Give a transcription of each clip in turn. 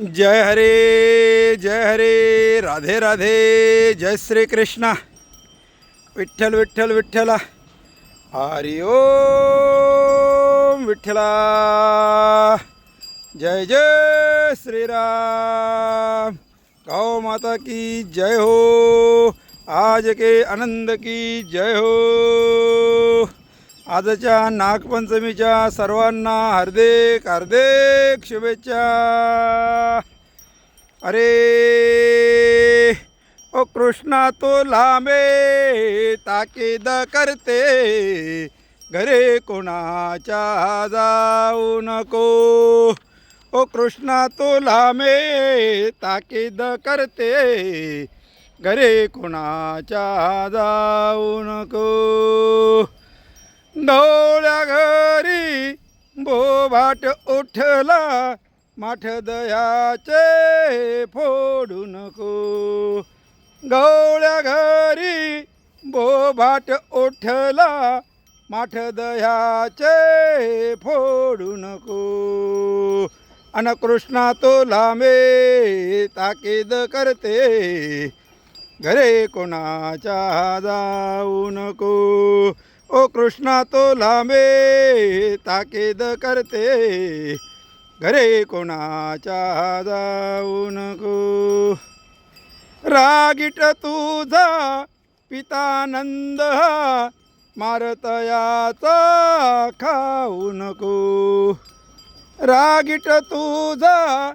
जय हरे जय हरे, राधे राधे, जय श्री कृष्ण। विठ्ठल विठ्ठल, विठ्ठला, हरि ओम विठ्ठला। जय जय श्री राम। गौ माता की जय हो, आज के आनंद की जय हो। आजच्या नागपंचमीच्या सर्वांना हार्दिक हार्दिक शुभेच्छा. अरे ओ कृष्णा तो लांबे ताकीद करते घरे कोणाच्या जाऊ नको. ओ कृष्णा तो लांबे ताकीद करते घरे कोणाच्या जाऊ नको. डोळ्या घरी बोभाट उठला माठ दयाचे फोडू नको. गवळ्या घरी बोभाट उठला माठ दयाचे फोडू नको. अन कृष्णा तो लांबे ताकीद करते घरे कोणाच्या जाऊ नको. ओ कृष्णा तो लांबे ताकीद करते. घरे कोणाच्या जाऊ नको. रागीट तुझा पितानंद हा मारतयाचा खाऊ नको. रागीट तुझा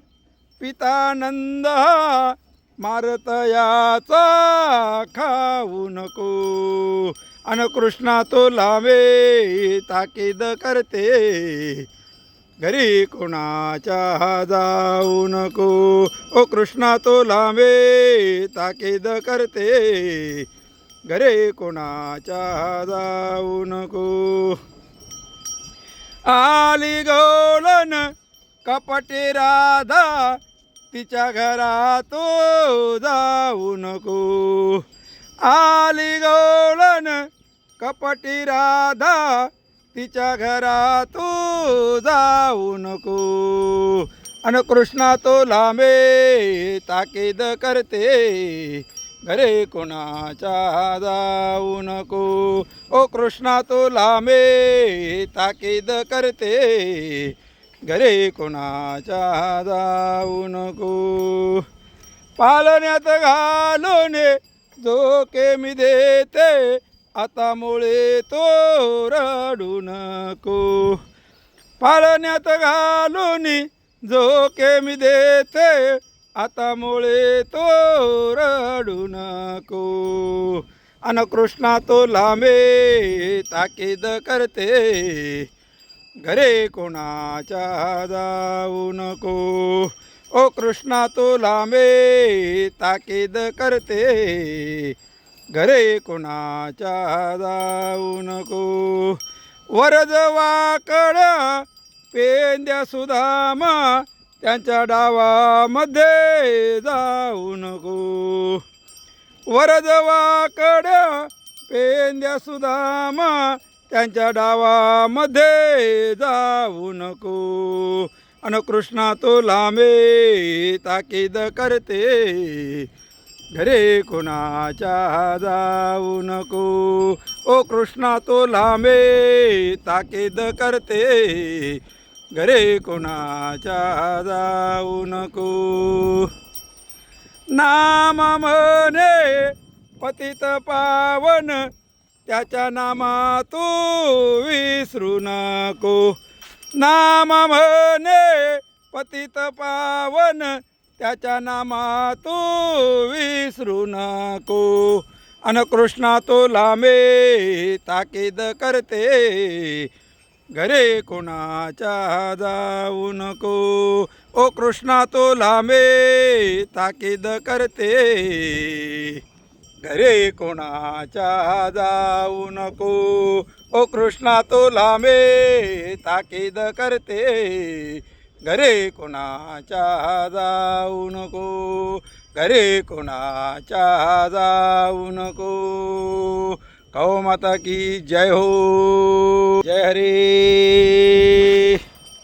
पितानंद हा मारतयाचा खाऊ नको. अन कृष्णा तो लावे ताकीद करते. घरी कोणाच्या जाऊ नको. ओ कृष्णा तो लांबे ताकीद करते. घरे कोणाच्या जाऊ नको. आली गौलन कपटी राधा तिच्या घरात जाऊ नको. आली गौलन कपटी राधा तिच्या घरात जाऊ नको. अन कृष्णा तो लांबे ताकीद करते घरे कोणाच्या जाऊ नको. ओ कृष्णा तो लांबे ताकीद करते घरे कोणाच्या जाऊ नको पालण्यात घालून जो मी देते आता मुळे तो रडू नको पाळण्यात घालून झोके मी देते आता मुळे तो रडू नको अन कृष्णा तो लांबे ताकीद करते घरे कोणाच्या जाऊ नको? ओ कृष्णा तो लांबे ताकीद करते. घरे कोणाच्या जाऊ नको? वरजवाकड्या पेंद्या सुधामा त्यांच्या डावामध्ये जाऊ नको. वरजवाकड्या पेंद्या सुधामा त्यांच्या डावामध्ये जाऊ नको. अन कृष्णा तो लांबे ताकीद करते. घरे कोणाच्या जाऊ नको. ओ कृष्णा तो लांबे ताकीद करते. घरे कोणाच्या जाऊ नको. नाम म्हणे पतित पावन त्याच्या नामा तू विसरू नको. नाम म्हणे पतित पावन त्याच्या नामा तू विसरू नको. अन कृष्णा तो लांबे ताकीद करते घरे कोणाच्या जाऊ नको. ओ कृष्णा तो लांबे ताकीद करते घरे कोणाच्या जाऊ नको. ओ कृष्णा तो लांबे ताकीद करते. घरे कोणाच्या जाऊ नको. घरे कोणाच्या जाऊ नको. कौ माता की जय हो. जय हरे.